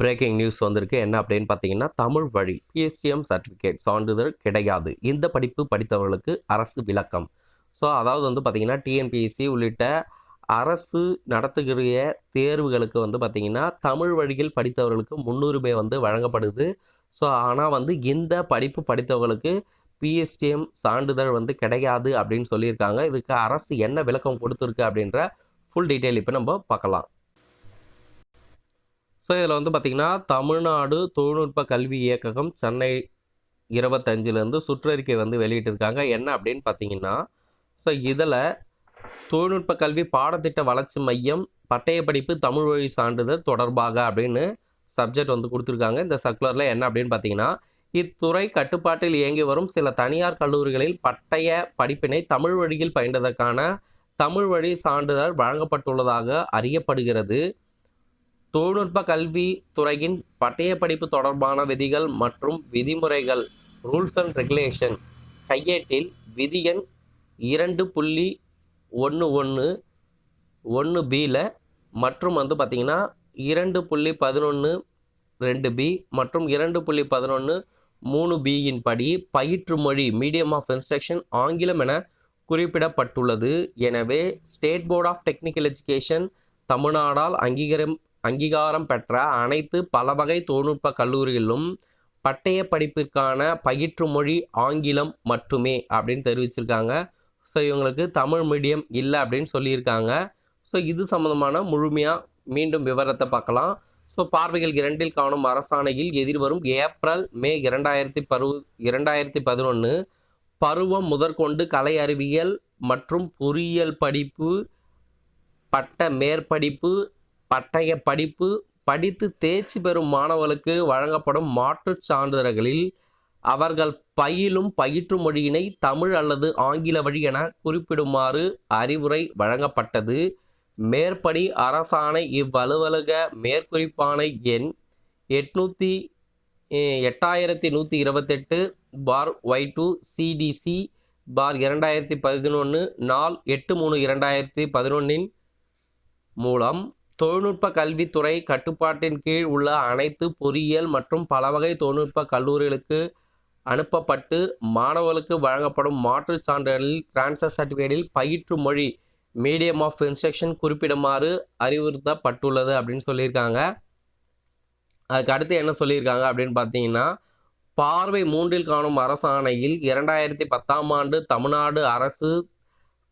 Breaking news வந்திருக்கு. என்ன அப்படின்னு பார்த்தீங்கன்னா தமிழ் வழி பிஎஸ்டிஎம் சர்டிஃபிகேட் சான்றிதழ் கிடையாது. இந்த படிப்பு படித்தவர்களுக்கு அரசு விளக்கம். ஸோ அதாவது வந்து பார்த்தீங்கன்னா டிஎன்பிஎஸ்சி உள்ளிட்ட அரசு நடத்துகிற தேர்வுகளுக்கு வந்து பார்த்தீங்கன்னா தமிழ் வழியில் படித்தவர்களுக்கு முன்னுரிமை வந்து வழங்கப்படுது. ஸோ ஆனால் வந்து இந்த படிப்பு படித்தவர்களுக்கு பிஎஸ்டிஎம் சான்றிதழ் வந்து கிடையாது அப்படின்னு சொல்லியிருக்காங்க. இதுக்கு அரசு என்ன விளக்கம் கொடுத்துருக்கு அப்படின்ற ஃபுல் டீட்டெயில் இப்போ நம்ம பார்க்கலாம். ஸோ இதில் வந்து பார்த்திங்கன்னா தமிழ்நாடு தொழில்நுட்ப கல்வி இயக்ககம் சென்னை இருபத்தஞ்சிலேருந்து சுற்றறிக்கை வந்து வெளியிட்டிருக்காங்க. என்ன அப்படின்னு பார்த்தீங்கன்னா ஸோ இதில் தொழில்நுட்ப கல்வி பாடத்திட்ட வளர்ச்சி மையம் பட்டய படிப்பு தமிழ் வழி சான்றிதழ் தொடர்பாக அப்படின்னு சப்ஜெக்ட் வந்து கொடுத்துருக்காங்க. இந்த சர்க்குலரில் என்ன அப்படின்னு பார்த்தீங்கன்னா இத்துறை கட்டுப்பாட்டில் இயங்கி வரும் சில தனியார் கல்லூரிகளில் பட்டய படிப்பினை தமிழ் வழியில் பயின்றதற்கான தமிழ் வழி சான்றிதழ் வழங்கப்பட்டுள்ளதாக அறியப்படுகிறது. தொழில்நுட்ப கல்வி துறையின் பட்டய படிப்பு தொடர்பான விதிகள் மற்றும் விதிமுறைகள் ரூல்ஸ் அண்ட் ரெகுலேஷன் கையேட்டில் விதி எண் இரண்டு புள்ளி ஒன்று ஒன்று ஒன்று பியில் மற்றும் வந்து பார்த்திங்கன்னா இரண்டு புள்ளி பதினொன்று ரெண்டு பி மற்றும் இரண்டு புள்ளி பதினொன்று மூணு பியின் படி பயிற்று மொழி மீடியம் ஆஃப் இன்ஸ்ட்ரக்ஷன் ஆங்கிலம் என குறிப்பிடப்பட்டுள்ளது. எனவே state board of technical education தமிழ்நாடால் அங்கீகாரம் அங்கீகாரம் பெற்ற அனைத்து பல வகை தொழில்நுட்ப கல்லூரிகளிலும் பட்டய படிப்பிற்கான பயிற்று மொழி ஆங்கிலம் மட்டுமே அப்படின்னு தெரிவிச்சிருக்காங்க. ஸோ இவங்களுக்கு தமிழ் மீடியம் இல்லை அப்படின்னு சொல்லியிருக்காங்க. ஸோ இது சம்மந்தமான முழுமையாக மீண்டும் விவரத்தை பார்க்கலாம். ஸோ பார்வைகள் இரண்டில் காணும் அரசாணையில் எதிர்வரும் ஏப்ரல் மே இரண்டாயிரத்தி பருவ இரண்டாயிரத்தி பதினொன்று பருவம் முதற்கொண்டு கலை அறிவியல் மற்றும் பொறியியல் படிப்பு பட்ட மேற்படிப்பு பட்டய படிப்பு படித்து தேர்ச்சி பெறும் மாணவர்களுக்கு வழங்கப்படும் மாற்றுச் சான்றிதழ்களில் அவர்கள் பயிலும் பயிற்று மொழியினை தமிழ் அல்லது ஆங்கில வழி என குறிப்பிடுமாறு அறிவுரை வழங்கப்பட்டது. மேற்படி அரசாணை இவ்வலுவலக மேற்குறிப்பானை எண் எட்நூற்றி எட்டாயிரத்தி நூற்றி இருபத்தெட்டு bar Y two CDC bar இரண்டாயிரத்தி பதினொன்று நாள் எட்டு மூணு இரண்டாயிரத்தி பதினொன்றின் மூலம் தொழில்நுட்ப கல்வித்துறை கட்டுப்பாட்டின் கீழ் உள்ள அனைத்து பொறியியல் மற்றும் பலவகை தொழில்நுட்ப கல்லூரிகளுக்கு அனுப்பப்பட்டு மாணவர்களுக்கு வழங்கப்படும் மாற்றுச் சான்றிதழில் டிரான்ஸ்ஃபர் சர்டிஃபிகேட்டில் பயிற்று மொழி மீடியம் ஆஃப் இன்ஸ்ட்ரக்ஷன் குறிப்பிடுமாறு அறிவுறுத்தப்பட்டுள்ளது அப்படின்னு சொல்லியிருக்காங்க. அதுக்கு அடுத்து என்ன சொல்லியிருக்காங்க அப்படின்னு பார்த்தீங்கன்னா பார்வை மூன்றில் காணும் அரசாணையில் இரண்டாயிரத்தி பத்தாம் ஆண்டு தமிழ்நாடு அரசு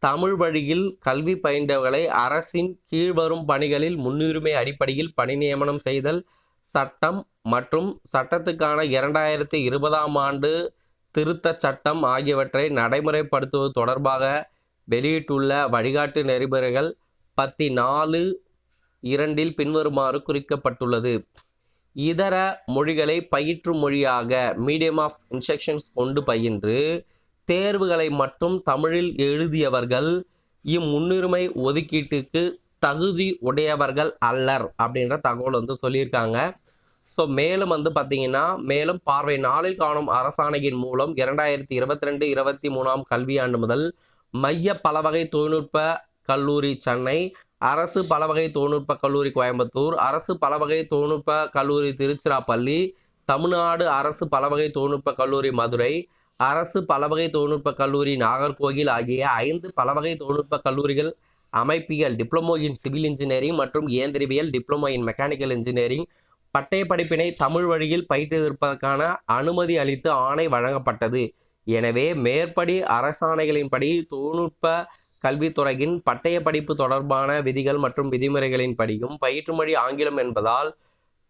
தமிழ் வழியில் கல்வி பயின்றவர்களை அரசின் கீழ்வரும் பணிகளில் முன்னுரிமை அடிப்படையில் பணி நியமனம் செய்தல் சட்டம் மற்றும் சட்டத்துக்கான இரண்டாயிரத்தி இருபதாம் ஆண்டு திருத்தச் சட்டம் ஆகியவற்றை நடைமுறைப்படுத்துவது தொடர்பாக வெளியிட்டுள்ள வழிகாட்டு நெறிமுறைகள் பத்தி நாலு இரண்டில் பின்வருமாறு குறிக்கப்பட்டுள்ளது. இதர மொழிகளை பயிற்று மொழியாக மீடியம் ஆஃப் இன்ஸ்ட்ரக்ஷன்ஸ் கொண்டு பயின்று தேர்வுகளை மட்டும் தமிழில் எழுதியவர்கள் இம்முன்னுரிமை ஒதுக்கீட்டுக்கு தகுதி உடையவர்கள் அல்லர் அப்படின்ற தகவல் வந்து சொல்லியிருக்காங்க. ஸோ மேலும் வந்து பார்த்தீங்கன்னா மேலும் பார்வை நாளில் காணும் அரசாணையின் மூலம் இரண்டாயிரத்தி இருபத்தி ரெண்டு இருபத்தி மூணாம் கல்வியாண்டு முதல் மைய பலவகை தொழில்நுட்ப கல்லூரி சென்னை அரசு பலவகை தொழில்நுட்ப கல்லூரி கோயம்புத்தூர் அரசு பலவகை தொழில்நுட்ப கல்லூரி திருச்சிராப்பள்ளி தமிழ்நாடு அரசு பலவகை தொழில்நுட்ப கல்லூரி மதுரை அரசு பலவகை தொழில்நுட்ப கல்லூரி நாகர்கோவில் ஆகிய ஐந்து பலவகை தொழில்நுட்ப கல்லூரிகள் அமைப்பியல் டிப்ளமோ இன் சிவில் இன்ஜினியரிங் மற்றும் இயந்திரவியல் டிப்ளமோ இன் மெக்கானிக்கல் இன்ஜினியரிங் பட்டய படிப்பினை தமிழ் வழியில் பயிற்றுவிப்பதற்கான அனுமதி அளித்து ஆணை வழங்கப்பட்டது. எனவே மேற்படி அரசாணைகளின்படி தொழில்நுட்ப கல்வித்துறையின் பட்டய படிப்பு தொடர்பான விதிகள் மற்றும் விதிமுறைகளின்படியும் பயிற்றுமொழி ஆங்கிலம் என்பதால்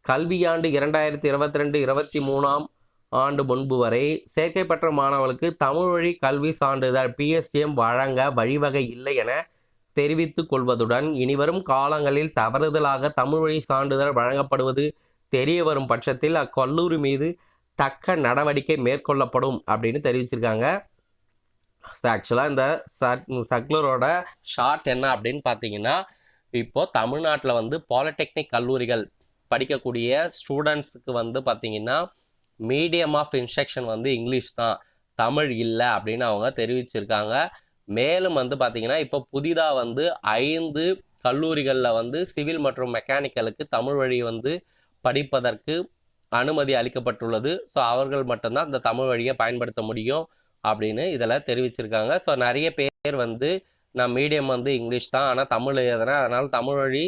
கல்வியாண்டு இரண்டாயிரத்தி இருபத்தி ரெண்டு இருபத்தி மூணாம் ஆண்டு முன்பு வரை சேர்க்கை பெற்ற மாணவர்களுக்கு தமிழ் வழி கல்வி சான்றிதழ் பிஎஸ்சிஎம் வழங்க வழிவகை இல்லை என தெரிவித்துக் கொள்வதுடன் இனிவரும் காலங்களில் தவறுதலாக தமிழ் வழி சான்றிதழ் வழங்கப்படுவது தெரிய வரும் பட்சத்தில் அக்கல்லூரி மீது தக்க நடவடிக்கை மேற்கொள்ளப்படும் அப்படின்னு தெரிவிச்சிருக்காங்க. ஆக்சுவலாக இந்த சக் சக்லரோட ஷார்ட் என்ன அப்படின்னு பார்த்தீங்கன்னா இப்போது தமிழ்நாட்டில் வந்து பாலிடெக்னிக் கல்லூரிகள் படிக்கக்கூடிய ஸ்டூடெண்ட்ஸுக்கு வந்து பார்த்திங்கன்னா மீடியம் ஆஃப் இன்ஸ்ட்ரக்ஷன் வந்து இங்கிலீஷ் தான். தமிழ் இல்லை அப்படின்னு அவங்க தெரிவிச்சிருக்காங்க. மேலும் வந்து பார்த்தீங்கன்னா இப்போ புதிதாக வந்து ஐந்து கல்லூரிகளில் வந்து சிவில் மற்றும் மெக்கானிக்கலுக்கு தமிழ் வழி வந்து படிப்பதற்கு அனுமதி அளிக்கப்பட்டுள்ளது. ஸோ அவர்கள் மட்டும்தான் இந்த தமிழ் வழியை பயன்படுத்த முடியும் அப்படின்னு இதில் தெரிவிச்சிருக்காங்க. ஸோ நிறைய பேர் வந்து நான் மீடியம் வந்து இங்கிலீஷ் தான் ஆனால் தமிழ் எழுதுனேன் அதனால் தமிழ் வழி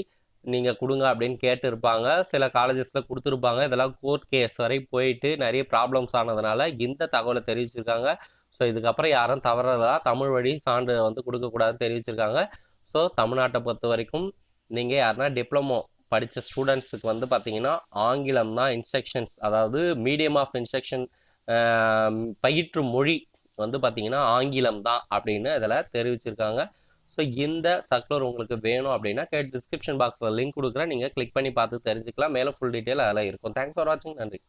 நீங்கள் கொடுங்க அப்படின்னு கேட்டிருப்பாங்க. சில காலேஜஸில் கொடுத்துருப்பாங்க. இதெல்லாம் கோர்ட் கேஸ் வரை போயிட்டு நிறைய ப்ராப்ளம்ஸ் ஆனதுனால இந்த தகவலை தெரிவிச்சிருக்காங்க. ஸோ இதுக்கப்புறம் யாரும் தவறதா தமிழ் வழி சான்று வந்து கொடுக்கக்கூடாதுன்னு தெரிவிச்சிருக்காங்க. ஸோ தமிழ்நாட்டை பொறுத்த வரைக்கும் நீங்கள் யாருன்னா டிப்ளமோ படித்த ஸ்டூடெண்ட்ஸுக்கு வந்து பார்த்தீங்கன்னா ஆங்கிலம் தான் இன்ஸ்ட்ரக்ஷன்ஸ் அதாவது மீடியம் ஆஃப் இன்ஸ்ட்ரக்ஷன் பயிற்று மொழி வந்து பார்த்தீங்கன்னா ஆங்கிலம் தான் அப்படின்னு இதில் தெரிவிச்சிருக்காங்க. ஸோ இந்த சர்க்குலர் உங்களுக்கு வேணும் அப்படின்னா டிஸ்கிரிப்ஷன் பாக்ஸில் லிங்க் கொடுக்குறேன். நீங்கள் கிளிக் பண்ணி பார்த்து தெரிஞ்சுக்கலாம். மேலே ஃபுல் டீட்டெயில் அதில் இருக்கும். தேங்க்ஸ் ஃபார் வாட்சிங் நன்றி.